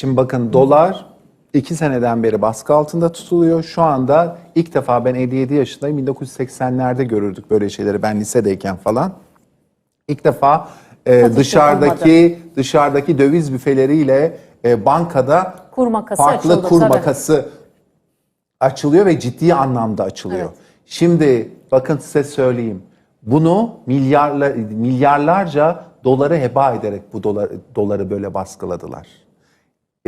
Şimdi bakın dolar iki seneden beri baskı altında tutuluyor. Şu anda ilk defa ben 57 yaşındayım. 1980'lerde görürdük böyle şeyleri ben lisedeyken falan. İlk defa e, dışarıdaki dışarıdaki döviz büfeleriyle e, bankada Kur makası farklı açıldı, kur tabii. makası açılıyor ve ciddi anlamda açılıyor. Evet. Şimdi bakın size söyleyeyim. Bunu milyarla milyarlarca doları heba ederek bu dolar, doları böyle baskıladılar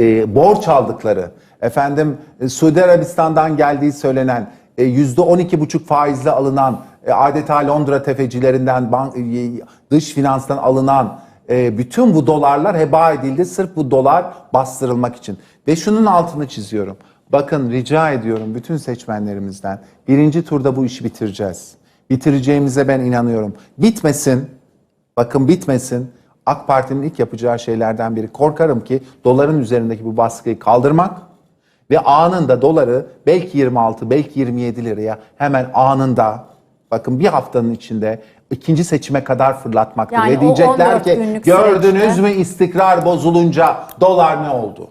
e, borç aldıkları, efendim e, Suudi Arabistan'dan geldiği söylenen e, yüzde on iki buçuk faizle alınan e, adeta Londra tefecilerinden bank, e, dış finanstan alınan e, bütün bu dolarlar heba edildi sırf bu dolar bastırılmak için. Ve şunun altını çiziyorum. Bakın rica ediyorum bütün seçmenlerimizden birinci turda bu işi bitireceğiz. Bitireceğimize ben inanıyorum. Bitmesin, Bakın bitmesin. AK Parti'nin ilk yapacağı şeylerden biri korkarım ki doların üzerindeki bu baskıyı kaldırmak ve anında doları belki 26 belki 27 liraya hemen anında bakın bir haftanın içinde ikinci seçime kadar fırlatmaktır. Yani ve diyecekler 14 ki gördünüz süreçte- mü istikrar bozulunca dolar ne oldu?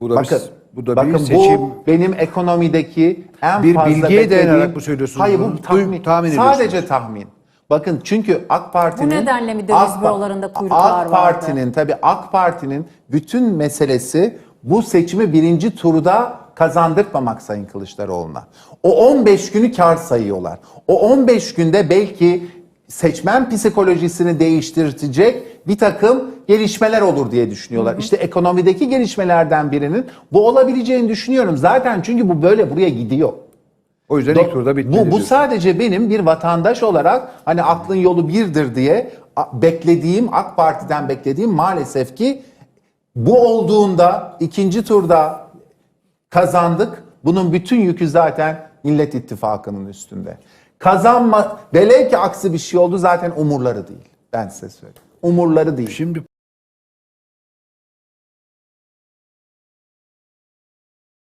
Bu da Bakın, bir, bu da bakın bir seçim. bu benim ekonomideki en Bir fazla bilgiye dayanarak mı söylüyorsunuz Hayır bu tahmin. Tahmin Sadece tahmin. Bakın çünkü AK Parti'nin... Bu nedenle mi döviz AK bürolarında kuyruklar AK vardı? Parti'nin tabii AK Parti'nin bütün meselesi bu seçimi birinci turda kazandırmamak Sayın Kılıçdaroğlu'na. O 15 günü kar sayıyorlar. O 15 günde belki seçmen psikolojisini değiştirecek bir takım gelişmeler olur diye düşünüyorlar. İşte ekonomideki gelişmelerden birinin bu olabileceğini düşünüyorum. Zaten çünkü bu böyle buraya gidiyor. O yüzden ilk turda bitti. Bu, bu diyorsun. sadece benim bir vatandaş olarak hani aklın yolu birdir diye beklediğim AK Parti'den beklediğim maalesef ki bu olduğunda ikinci turda kazandık. Bunun bütün yükü zaten Millet İttifakı'nın üstünde. Kazanma, velev ki aksi bir şey oldu zaten umurları değil. Ben size söyleyeyim. Umurları değil. Şimdi